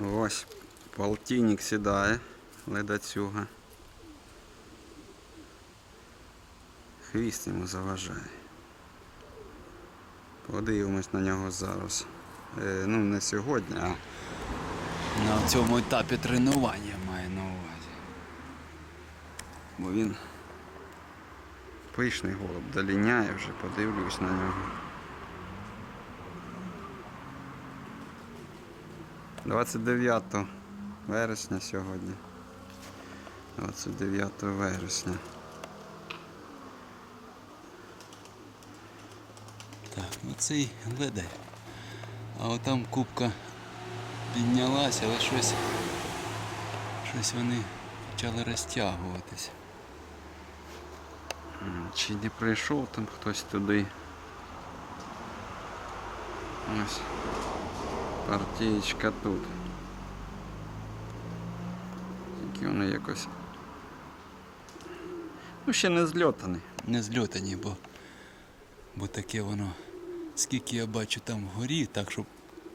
Ось полтинник сідає ледацюга. Хвіст йому заважає. Подивимось на нього зараз. Е, ну, не сьогодні, а На цьому етапі тренування маю на увазі. бо він пишний голуб, доліняє вже, подивлюсь на нього. 29 вересня сьогодні. 29 вересня. Так, ну цей ледай. А от там кубка піднялася, але щось. Щось вони почали розтягуватись. Чи не прийшов там хтось туди? Ось. Партієчка тут. Тільки вони якось. Ну, ще не зльотаний. Не зльотані, бо, бо таке воно. Скільки я бачу там вгорі, так щоб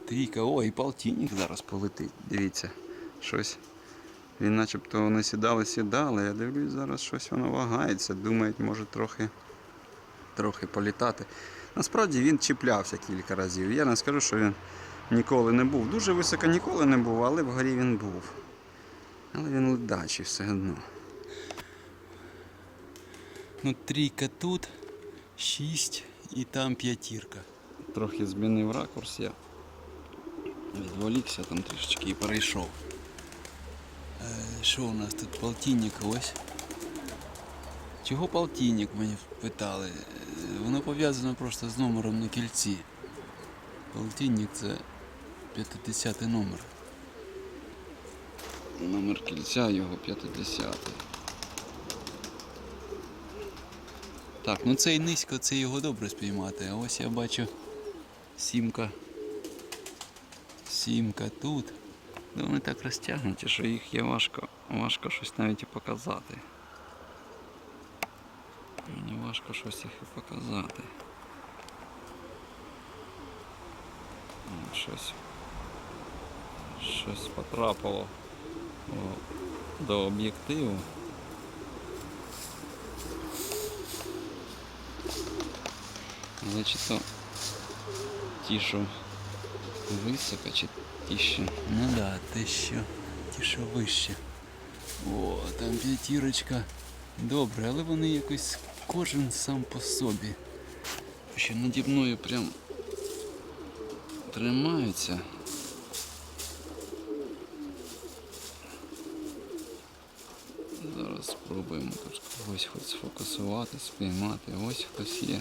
трійка, ой, полтинник зараз полетить. Дивіться, щось. Він начебто не сідали, сідали. Я дивлюсь, зараз щось воно вагається. Думають, може трохи, трохи політати. Насправді він чіплявся кілька разів. Я не скажу, що він ніколи не був. Дуже високо ніколи не був, але вгорі він був. Але він ледачий все одно. Ну, трійка тут, шість і там п'ятірка. Трохи змінив ракурс, я відволікся там трішечки і перейшов. Е, Що у нас тут полтинник ось? Чого полтинник мені питали? Е, Воно пов'язано просто з номером на кільці. Полтинник це 50 номер. Номер кільця його 50. Так, ну цей низько, це його добре спіймати. А ось я бачу сімка. Сімка тут. Ну, вони так розтягнуті, що їх є важко, важко щось навіть і показати. Мені важко щось їх і показати. Щось. Щось потрапило до об'єктиву. Але чи то ті, що високо, чи ті, що Ну да, те що, ті, що вище. О, там п'ятірочка. Добре, але вони якось кожен сам по собі. що наді мною прям тримаються. Зараз спробуємо тут когось хоч сфокусувати, спіймати. Ось хтось є.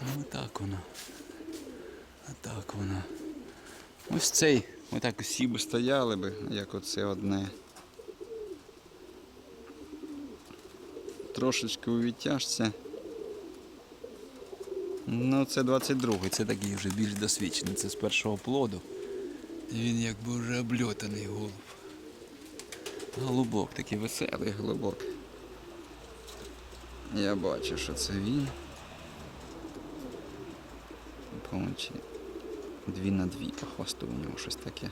Ну так воно. А так воно. Ось цей. Отак усі би стояли би, як оце одне. Трошечки у. Ну, це 22-й. Це такий вже більш досвідчений, це з першого плоду. І він якби вже обльотаний голуб. Голубок такий веселий. Глибок. Я бачу, що це він. По-моєму, чи дві на дві по хвосту у нього щось таке.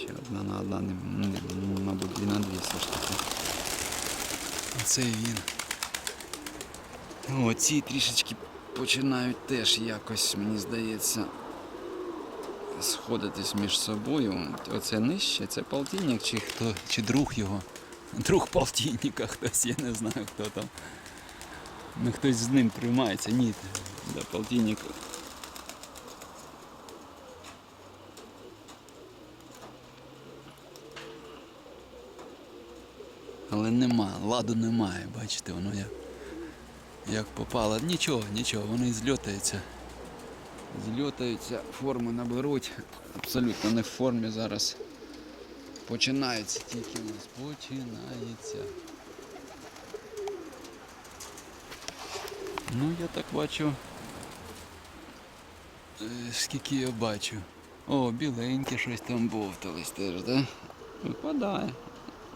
Чи одна на одна, не, не, мабуть, дві на дві все ж таки. Оце він. О, ці трішечки починають теж якось, мені здається, сходитись між собою. Оце нижче, це полтинник чи Хто, чи друг його? Друг полтинника хтось, я не знаю хто там. Ну хтось з ним тримається. Ні, да, полтинник. Але нема, ладу немає, бачите, воно як, як попало. Нічого, нічого, воно і зльотається. Зльотаються, форму наберуть. Абсолютно не в формі зараз. Починається тільки у нас. Починається. Ну, я так бачу. Е, Скільки я бачу. О, біленьке щось там бовтались теж, да? Випадає.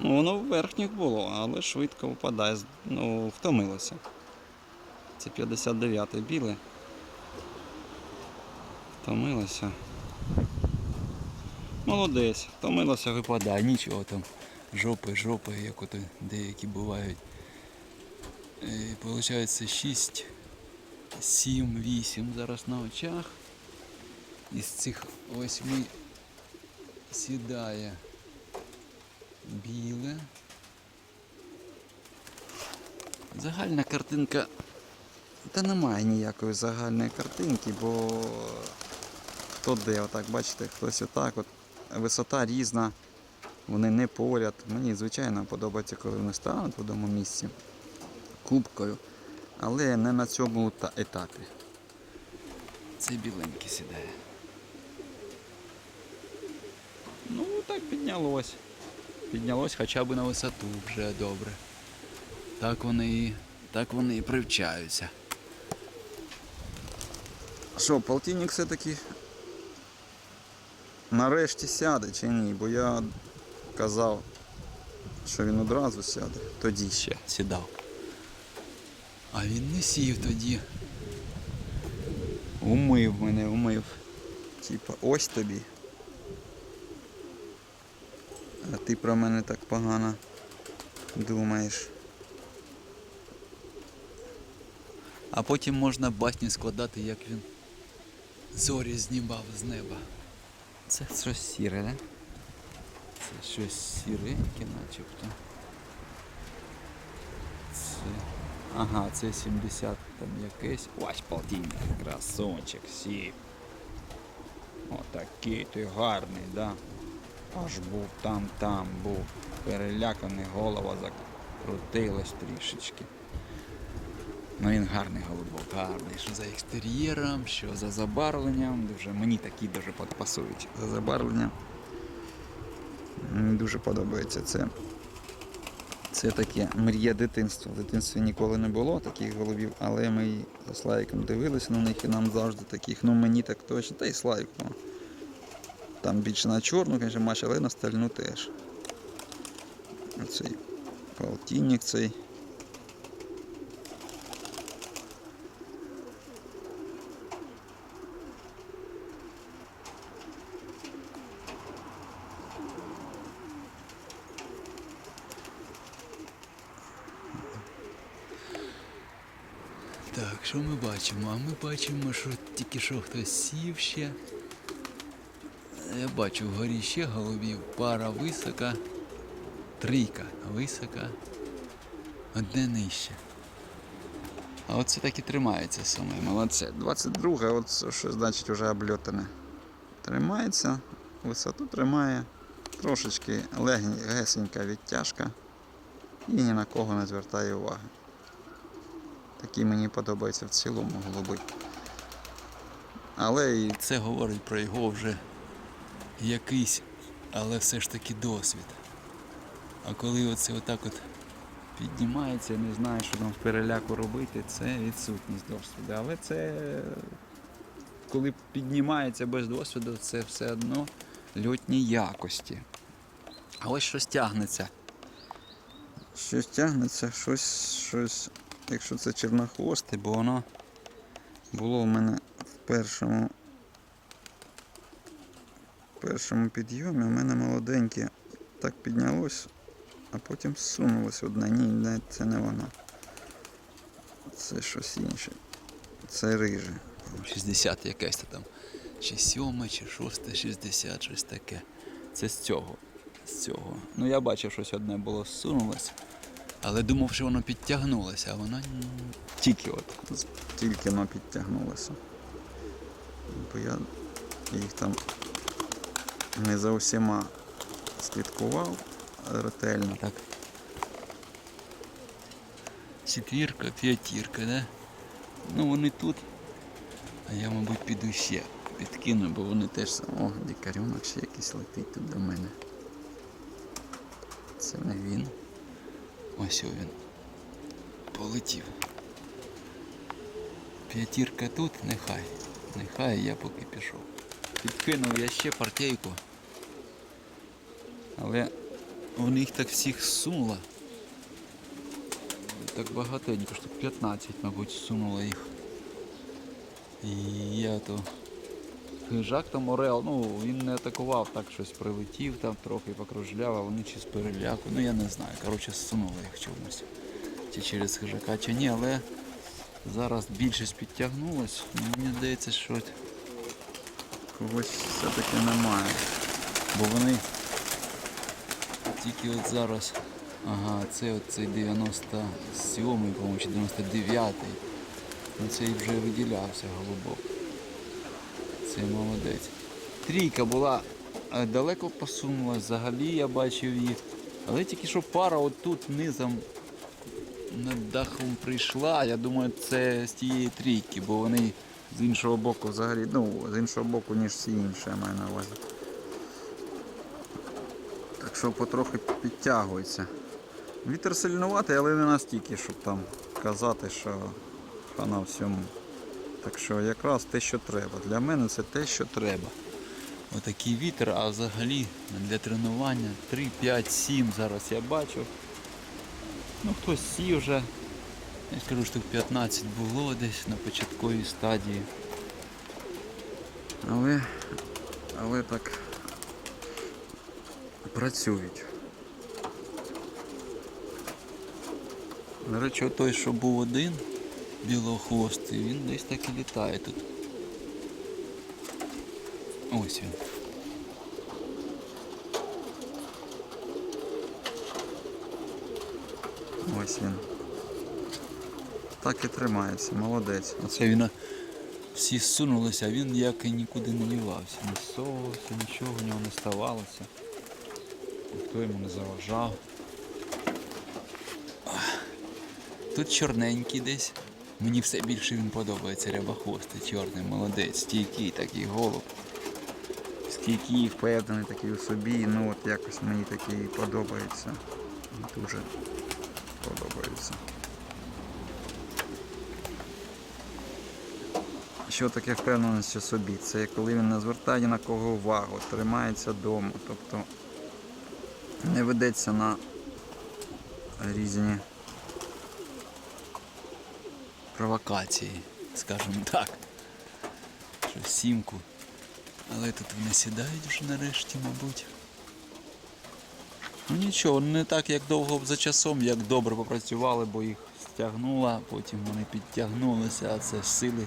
Ну, воно в верхніх було, але швидко випадає. Ну, втомилося. Це 59-й біле. Втомилося. Молодець, втомилося випадає. Нічого там. Жопи, жопи, як ото деякі бувають. Е, Получається 6, 7, 8 зараз на очах. Із цих восьми сідає біле. Загальна картинка. Та немає ніякої загальної картинки, бо хто де, отак, бачите, хтось отак, от висота різна, вони не поряд. Мені, звичайно, подобається, коли вони стануть в одному місці кубкою, але не на цьому та- етапі. Цей біленький сідає. Ну, так піднялось. Піднялось хоча б на висоту вже добре. Так вони і, так вони і привчаються. Що, полтинник все-таки нарешті сяде чи ні? Бо я казав, що він одразу сяде. Тоді ще. Сідав. А він не сів тоді. Умив мене, умив. Типа, ось тобі. А ти про мене так погано думаєш. А потім можна басні складати, як він зорі знімав з неба. Це щось сіре, не? Це щось сіреньке, начебто. Це... Ага, це 70 там якесь. Ось полтинник, красунчик, сів. Отакий ти гарний, да? Аж був там, там був. Переляканий, голова закрутилась трішечки. Ну він гарний голубок, гарний. Що за екстер'єром, що за забарвленням. Дуже мені такі дуже пасують за забарвлення. Мені дуже подобається це. Це таке мрія дитинства. В дитинстві ніколи не було таких голубів, але ми з Славіком дивилися на них і нам завжди таких. Ну мені так точно, та й Славік. ну, Там більше на чорну, звісно, матч, але на стальну теж. Оцей полтинник цей. Так, що ми бачимо? А ми бачимо, що тільки що хтось сів ще. Я бачу вгорі ще голубів, пара висока, трійка висока, одне нижче. А оце так і тримається саме. Молодце. 22 от що значить вже обльотане. Тримається, висоту тримає, трошечки легенька відтяжка і ні на кого не звертає уваги. Такі мені подобаються в цілому голуби. Але і Це говорить про його вже якийсь, але все ж таки досвід. А коли оце отак от піднімається, не знає, що там з переляку робити, це відсутність досвіду. Але це коли піднімається без досвіду, це все одно льотні якості. А ось щось тягнеться. Щось тягнеться, щось, щось, якщо це чорнохвосте, бо воно було в мене в першому, в першому підйомі, у мене молоденьке так піднялось, а потім зсунулось одне. Ні, це не воно. Це щось інше. Це риже. 60 якесь то там. Чи 7, чи 6, 60, щось таке. Це з цього. З цього. Ну я бачив, щось одне було зсунулося. Але думав, що воно підтягнулося, а воно. Тільки от, тільки воно підтягнулося. Бо я їх там не за усіма слідкував ретельно. Так. Четвірка, п'ятірка, да? Ну вони тут. А я, мабуть, піду ще підкину, бо вони теж. О, дикарюнок ще якийсь летить тут до мене. Це не він. Ось він. Полетів. П'ятірка тут, нехай. Нехай я поки пішов. Підкинув я ще партійку. Але вони їх так всіх сунуло. так багатенько, штук 15, мабуть, сунуло їх. І я то. Хижак там Орел, ну він не атакував, так щось прилетів там, трохи покружляв, а вони чи з переляку. Ну я не знаю. Коротше, сунуло їх чомусь. Чи через хижака, чи ні, але зараз більшість підтягнулась. Ну, Мені здається, що Когось все-таки немає. Бо вони тільки от зараз. Ага, це от цей 97-й, по-моєму, чи 99-й. Ну цей вже виділявся голубок. Це молодець. Трійка була е, далеко посунулась, взагалі я бачив її. Але тільки що пара отут низом над дахом прийшла, я думаю, це з тієї трійки, бо вони З іншого боку взагалі, ну, з іншого боку, ніж всі інші, я маю на увазі. Так що потрохи підтягується. Вітер сильнуватий, але не настільки, щоб там казати, що хана всьому. Так що якраз те, що треба. Для мене це те, що треба. Отакий вітер, а взагалі для тренування 3, 5, 7 зараз я бачу. Ну хтось сів вже. Я скажу, штук 15 було десь на початковій стадії. Але, але так працюють. До речі, той, що був один білохвостий, він десь так і літає тут. Ось він. Ось він. Так і тримається, молодець. Оце він всі зсунулися, а він як і нікуди не дівався. Не совався, нічого в нього не ставалося. Ніхто йому не заважав. Тут чорненький десь. Мені все більше він подобається рябохвостий, чорний, молодець, стійкий такий голуб. Стійкий, впевнений такий у собі, ну от якось мені такий подобається. Дуже подобається. Що таке впевненість у собі? Це коли він не звертає на кого увагу, тримається вдома, тобто не ведеться на різні Провокації, скажімо так. Що сімку. Але тут вони сідають вже нарешті, мабуть. Ну нічого, не так як довго за часом, як добре попрацювали, бо їх стягнула, потім вони підтягнулися, а це сили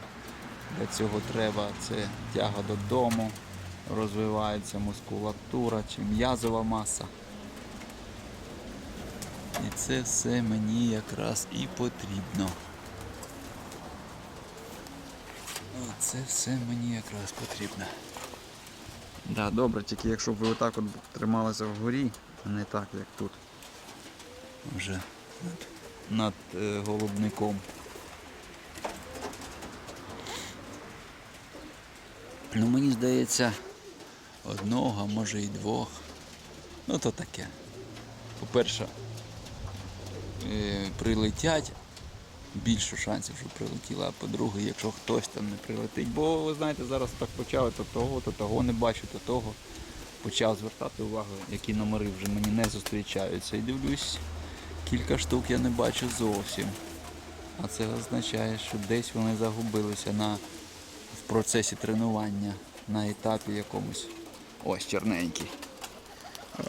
для цього треба. Це тяга додому, розвивається мускулатура чи м'язова маса. І це все мені якраз і потрібно. Це все мені якраз потрібно. Да, добре, тільки якщо б ви отак от трималися вгорі, а не так, як тут. Вже над, над е, голубником. Ну мені здається, одного, може і двох. Ну то таке. По-перше, е, прилетять, більше шансів, що прилетіло, а по-друге, якщо хтось там не прилетить. Бо ви знаєте, зараз так почали то того, то того не бачу, то того. Почав звертати увагу, які номери вже мені не зустрічаються. І дивлюсь, кілька штук я не бачу зовсім. А це означає, що десь вони загубилися на, в процесі тренування на етапі якомусь. Ось чорненький.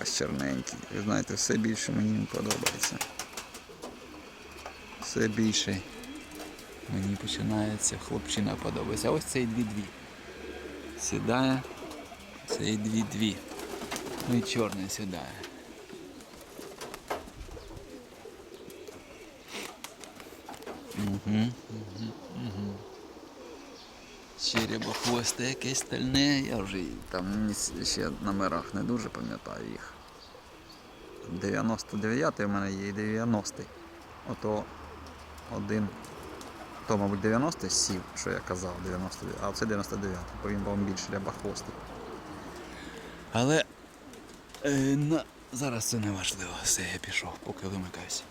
Ось чорненький. Ви знаєте, все більше мені подобається. Все більше. Мені починається хлопчина подобається. А ось цей дві-дві. Сідає. Цей дві-дві. Ну і чорний сідає. Угу, угу, угу. Черебохвосте якесь стальне, я вже Там ще в номерах не дуже пам'ятаю їх. 99-й у мене є і 90-й. Ото один. То, мабуть, 90-й сів, що я казав, 90, а це 99-й, бо він був більш рябохвостий. Але е, на... зараз це не важливо. Все, я пішов, поки вимикаюсь.